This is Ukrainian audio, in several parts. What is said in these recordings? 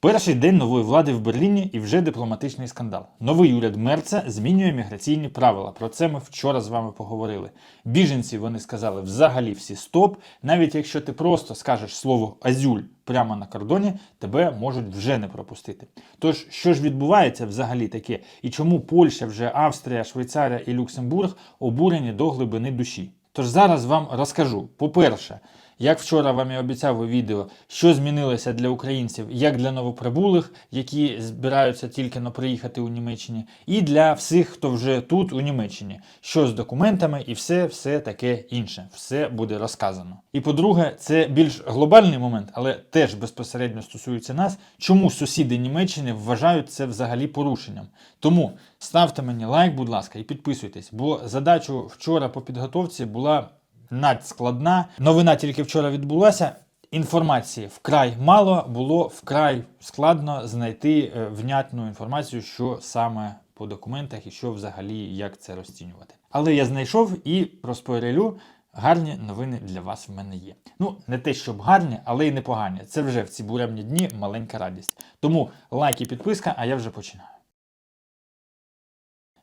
Перший день нової влади в Берліні і вже дипломатичний скандал. Новий уряд Мерца змінює міграційні правила. Про це ми вчора з вами поговорили. Біженці вони сказали взагалі всі стоп. Навіть якщо ти просто скажеш слово азюль прямо на кордоні, тебе можуть вже не пропустити. Тож, що ж відбувається взагалі таке, і чому Польща, вже Австрія, Швейцарія і Люксембург обурені до глибини душі? Тож зараз вам розкажу. По-перше, як вчора вам і обіцяв у відео, що змінилося для українців, як для новоприбулих, які збираються тільки но приїхати у Німеччині, і для всіх, хто вже тут, у Німеччині, що з документами і все, все таке інше. Все буде розказано. І по-друге, це більш глобальний момент, але теж безпосередньо стосується нас, чому сусіди Німеччини вважають це взагалі порушенням. Тому ставте мені лайк, будь ласка, і підписуйтесь, бо задачу вчора по підготовці була надскладна. Новина тільки вчора відбулася. Інформації вкрай мало, було вкрай складно знайти е, внятну інформацію, що саме по документах і що взагалі як це розцінювати. Але я знайшов і розпорядю. Гарні новини для вас в мене є. Ну, не те, щоб гарні, але й непогані. Це вже в ці буремні дні маленька радість. Тому лайк і підписка, а я вже починаю.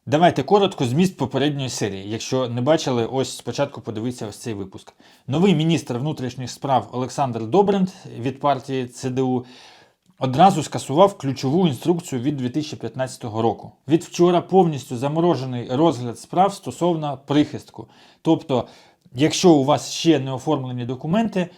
Давайте коротко зміст попередньої серії. Якщо не бачили, ось спочатку подивіться ось цей випуск. Новий міністр внутрішніх справ Олександр Добрент від партії ЦДУ одразу скасував ключову інструкцію від 2015 року. Від вчора повністю заморожений розгляд справ стосовно прихистку. Тобто, якщо у вас ще не оформлені документи,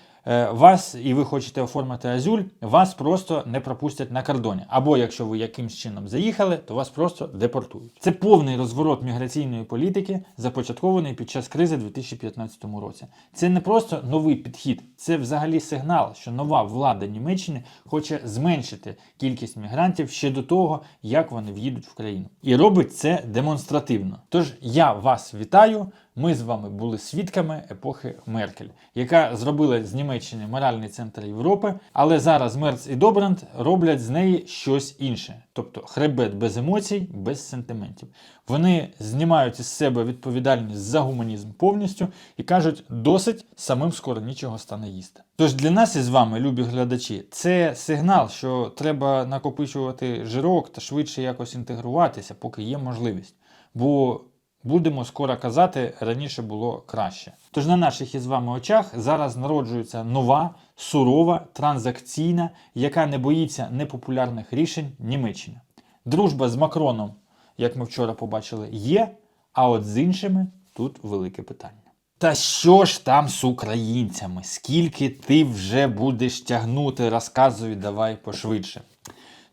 вас і ви хочете оформити азюль, вас просто не пропустять на кордоні. Або якщо ви якимсь чином заїхали, то вас просто депортують. Це повний розворот міграційної політики, започаткований під час кризи у 2015 році. Це не просто новий підхід, це взагалі сигнал, що нова влада Німеччини хоче зменшити кількість мігрантів ще до того, як вони в'їдуть в країну. І робить це демонстративно. Тож я вас вітаю. Ми з вами були свідками епохи Меркель, яка зробила з Німеччини моральний центр Європи, але зараз Мерц і Добранд роблять з неї щось інше, тобто хребет без емоцій, без сентиментів. Вони знімають із себе відповідальність за гуманізм повністю і кажуть, досить самим скоро нічого стане їсти. Тож для нас із вами, любі глядачі, це сигнал, що треба накопичувати жирок та швидше якось інтегруватися, поки є можливість. Бо Будемо скоро казати, раніше було краще. Тож на наших із вами очах зараз народжується нова, сурова, транзакційна, яка не боїться непопулярних рішень Німеччина. Дружба з Макроном, як ми вчора побачили, є, а от з іншими тут велике питання. Та що ж там з українцями? Скільки ти вже будеш тягнути, розказуй, давай пошвидше.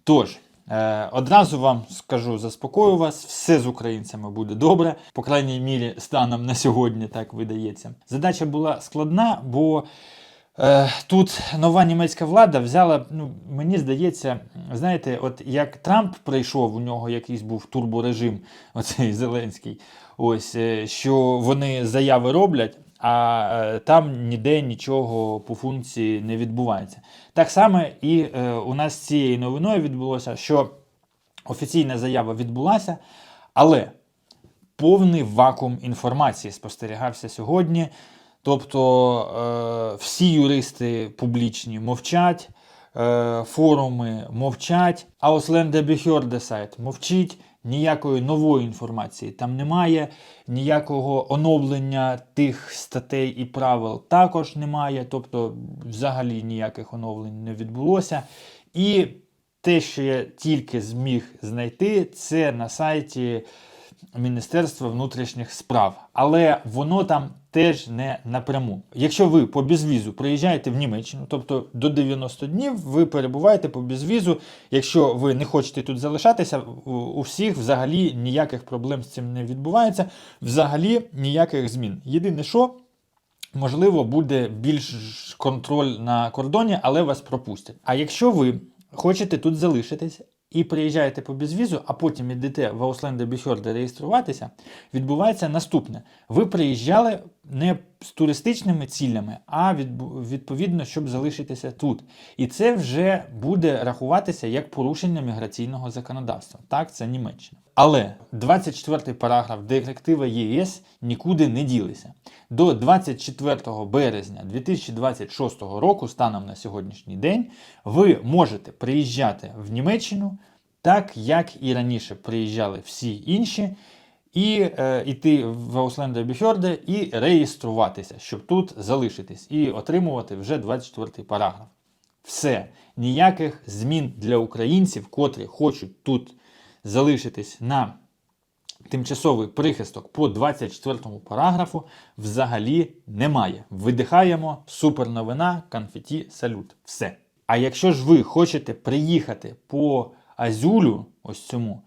Тож. Е, Одразу вам скажу, заспокою вас, все з українцями буде добре, по крайній мірі, станом на сьогодні, так видається. Задача була складна, бо е, тут нова німецька влада взяла, ну, мені здається, знаєте, от як Трамп прийшов, у нього якийсь був турборежим, оцей Зеленський, ось, е, що вони заяви роблять. А е, там ніде нічого по функції не відбувається. Так само і е, у нас цією новиною відбулося, що офіційна заява відбулася, але повний вакуум інформації спостерігався сьогодні. Тобто е, всі юристи публічні мовчать, форуми мовчать, а Ausländer сайт мовчить. Ніякої нової інформації там немає, ніякого оновлення тих статей і правил також немає, тобто взагалі ніяких оновлень не відбулося. І те, що я тільки зміг знайти, це на сайті Міністерства внутрішніх справ. Але воно там теж не напряму. Якщо ви по безвізу приїжджаєте в Німеччину, тобто до 90 днів ви перебуваєте по безвізу. Якщо ви не хочете тут залишатися, у всіх взагалі ніяких проблем з цим не відбувається, взагалі ніяких змін. Єдине, що. Можливо, буде більш контроль на кордоні, але вас пропустять. А якщо ви хочете тут залишитись і приїжджаєте по безвізу, а потім йдете в Ausländer Behörde реєструватися, відбувається наступне: ви приїжджали не з туристичними цілями, а відповідно, щоб залишитися тут. І це вже буде рахуватися як порушення міграційного законодавства. Так, це Німеччина. Але 24 параграф директиви ЄС нікуди не ділися. До 24 березня 2026 року, станом на сьогоднішній день, ви можете приїжджати в Німеччину так, як і раніше приїжджали всі інші, і е, йти в Ausländer Behörde і реєструватися, щоб тут залишитись, і отримувати вже 24 параграф. Все, ніяких змін для українців, котрі хочуть тут залишитись на тимчасовий прихисток по 24 параграфу, взагалі немає. Видихаємо, супер новина, конфеті, салют. Все. А якщо ж ви хочете приїхати по Азюлю, ось цьому,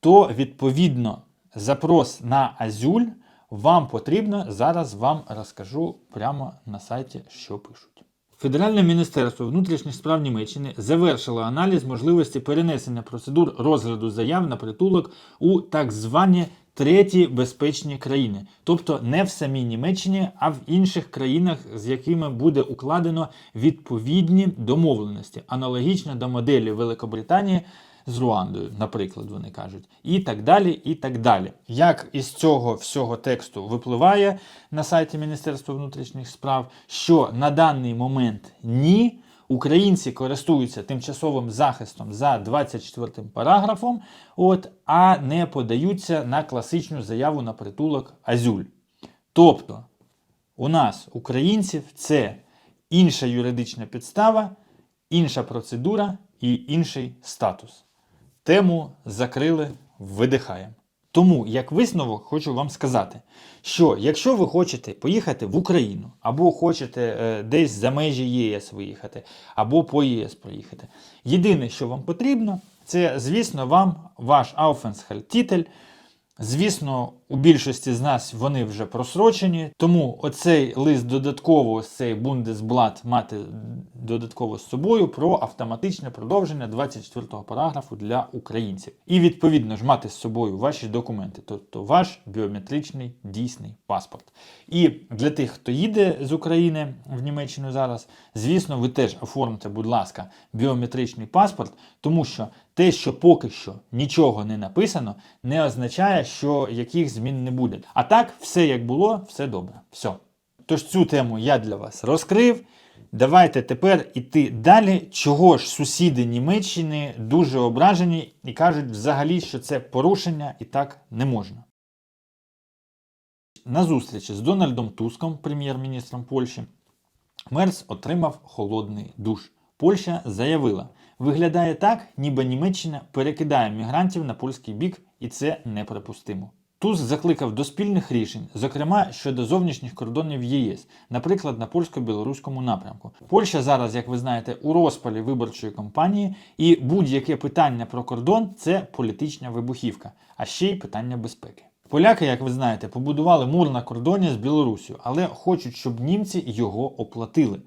то відповідно запрос на Азюль вам потрібно. Зараз вам розкажу прямо на сайті, що пишуть. Федеральне міністерство внутрішніх справ Німеччини завершило аналіз можливості перенесення процедур розгляду заяв на притулок у так звані треті безпечні країни, тобто не в самій Німеччині, а в інших країнах, з якими буде укладено відповідні домовленості, аналогічно до моделі Великобританії з Руандою, наприклад, вони кажуть, і так далі. і так далі. Як із цього всього тексту випливає на сайті Міністерства внутрішніх справ, що на даний момент ні. Українці користуються тимчасовим захистом за 24 параграфом, от, а не подаються на класичну заяву на притулок Азюль. Тобто, у нас, українців, це інша юридична підстава, інша процедура і інший статус. Тему закрили, видихаємо. Тому, як висновок, хочу вам сказати, що якщо ви хочете поїхати в Україну, або хочете е, десь за межі ЄС виїхати, або по ЄС проїхати, єдине, що вам потрібно, це, звісно, вам ваш Aufenthaltstitel. Звісно, у більшості з нас вони вже просрочені, тому оцей лист додатково, цей Бундесблат мати додатково з собою про автоматичне продовження 24 параграфу для українців. І відповідно ж мати з собою ваші документи, тобто ваш біометричний дійсний паспорт. І для тих, хто їде з України в Німеччину зараз, звісно, ви теж оформте, будь ласка, біометричний паспорт, тому що те, що поки що нічого не написано, не означає, що яких змін не буде. А так, все як було, все добре. Все. Тож цю тему я для вас розкрив. Давайте тепер іти далі. Чого ж сусіди Німеччини дуже ображені і кажуть взагалі, що це порушення і так не можна. На зустрічі з Дональдом Туском, прем'єр-міністром Польщі, Мерц отримав холодний душ. Польща заявила, виглядає так, ніби Німеччина перекидає мігрантів на польський бік, і це неприпустимо. Туз закликав до спільних рішень, зокрема щодо зовнішніх кордонів ЄС, наприклад, на польсько-білоруському напрямку. Польща зараз, як ви знаєте, у розпалі виборчої кампанії, і будь-яке питання про кордон це політична вибухівка, а ще й питання безпеки. Поляки, як ви знаєте, побудували мур на кордоні з Білоруссю, але хочуть, щоб німці його оплатили.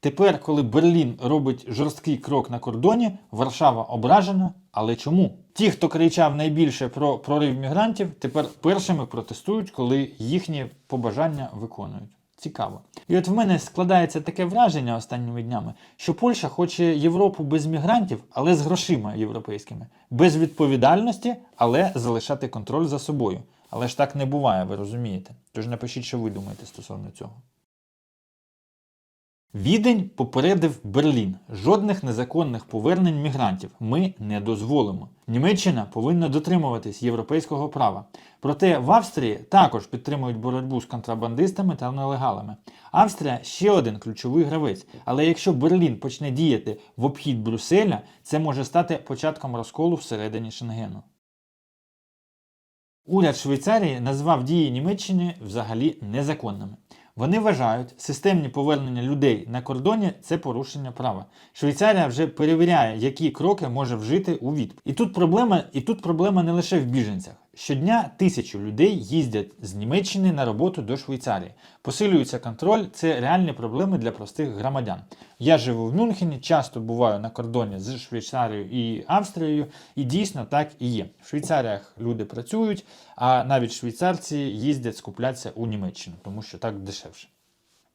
Тепер, коли Берлін робить жорсткий крок на кордоні, Варшава ображена. Але чому? Ті, хто кричав найбільше про прорив мігрантів, тепер першими протестують, коли їхні побажання виконують. Цікаво. І от в мене складається таке враження останніми днями, що Польща хоче Європу без мігрантів, але з грошима європейськими, без відповідальності, але залишати контроль за собою. Але ж так не буває, ви розумієте. Тож напишіть, що ви думаєте стосовно цього. Відень попередив Берлін. Жодних незаконних повернень мігрантів ми не дозволимо. Німеччина повинна дотримуватись європейського права. Проте в Австрії також підтримують боротьбу з контрабандистами та нелегалами. Австрія ще один ключовий гравець. Але якщо Берлін почне діяти в обхід Брюсселя, це може стати початком розколу всередині Шенгену. Уряд Швейцарії назвав дії Німеччини взагалі незаконними. Вони вважають, системні повернення людей на кордоні це порушення права. Швейцарія вже перевіряє, які кроки може вжити у відповідь. І тут проблема, і тут проблема не лише в біженцях. Щодня тисячу людей їздять з Німеччини на роботу до Швейцарії. Посилюється контроль, це реальні проблеми для простих громадян. Я живу в Мюнхені, часто буваю на кордоні з Швейцарією і Австрією, і дійсно так і є. В Швейцаріях люди працюють, а навіть швейцарці їздять скуплятися у Німеччину, тому що так дешевше.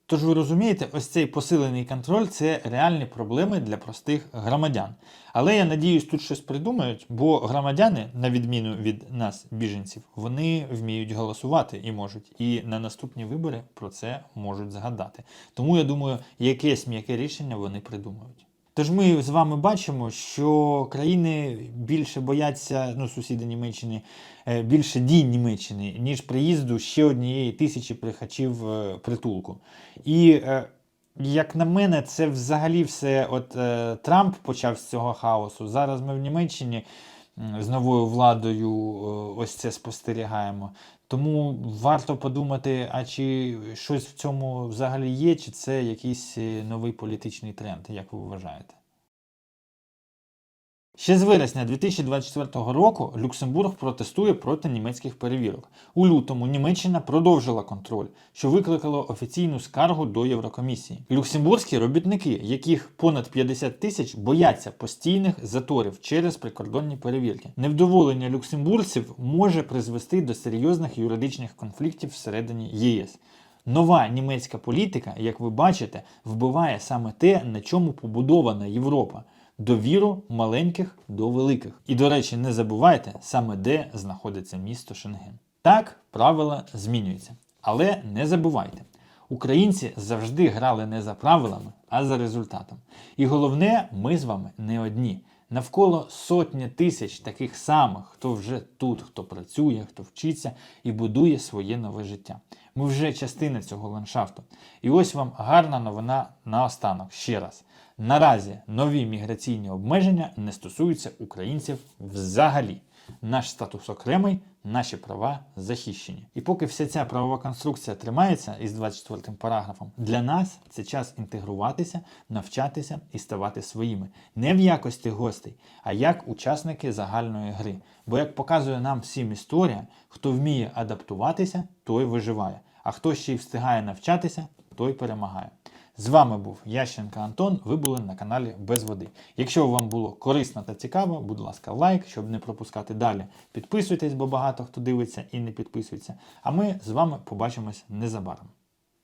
Тож ви розумієте, ось цей посилений контроль це реальні проблеми для простих громадян. Але я надіюсь, тут щось придумають, бо громадяни, на відміну від нас, біженців, вони вміють голосувати і можуть. І на наступні вибори про це можуть згадати. Тому я думаю, якесь м'яке рішення вони придумають. Тож ми з вами бачимо, що країни більше бояться, ну, сусіди Німеччини, е, більше дій Німеччини, ніж приїзду ще однієї тисячі прихачів е, притулку. І е, як на мене, це взагалі все. От Трамп почав з цього хаосу. Зараз ми в Німеччині з новою владою ось це спостерігаємо. Тому варто подумати, а чи щось в цьому взагалі є, чи це якийсь е, новий політичний тренд, як ви вважаєте? Ще з вересня 2024 року Люксембург протестує проти німецьких перевірок. У лютому Німеччина продовжила контроль, що викликало офіційну скаргу до Єврокомісії. Люксембурзькі робітники, яких понад 50 тисяч, бояться постійних заторів через прикордонні перевірки. Невдоволення люксембуржців може призвести до серйозних юридичних конфліктів всередині ЄС. Нова німецька політика, як ви бачите, вбиває саме те, на чому побудована Європа довіру маленьких до великих. І, до речі, не забувайте саме де знаходиться місто Шенген. Так, правила змінюються. Але не забувайте, українці завжди грали не за правилами, а за результатом. І головне, ми з вами не одні. Навколо сотні тисяч таких самих, хто вже тут, хто працює, хто вчиться і будує своє нове життя. Ми вже частина цього ландшафту. І ось вам гарна новина наостанок ще раз. Наразі нові міграційні обмеження не стосуються українців взагалі. Наш статус окремий, наші права захищені. І поки вся ця правова конструкція тримається із 24 параграфом, для нас це час інтегруватися, навчатися і ставати своїми. Не в якості гостей, а як учасники загальної гри. Бо, як показує нам всім історія, хто вміє адаптуватися, той виживає. А хто ще й встигає навчатися, той перемагає. З вами був Ященко Антон. Ви були на каналі Без Води. Якщо вам було корисно та цікаво, будь ласка, лайк, щоб не пропускати далі. Підписуйтесь, бо багато хто дивиться і не підписується. А ми з вами побачимось незабаром.